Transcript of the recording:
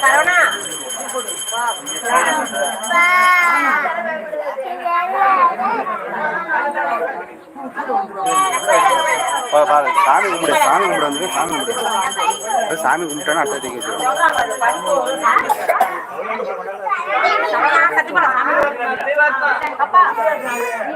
சரவணா பாரு. சாமி கும்பிடு சாமி கும்பிடு வந்து சாமி கும்பிடு. சாமி கும்பிட்டோன்னா அட்டை தூக்கி வச்சிருவோம்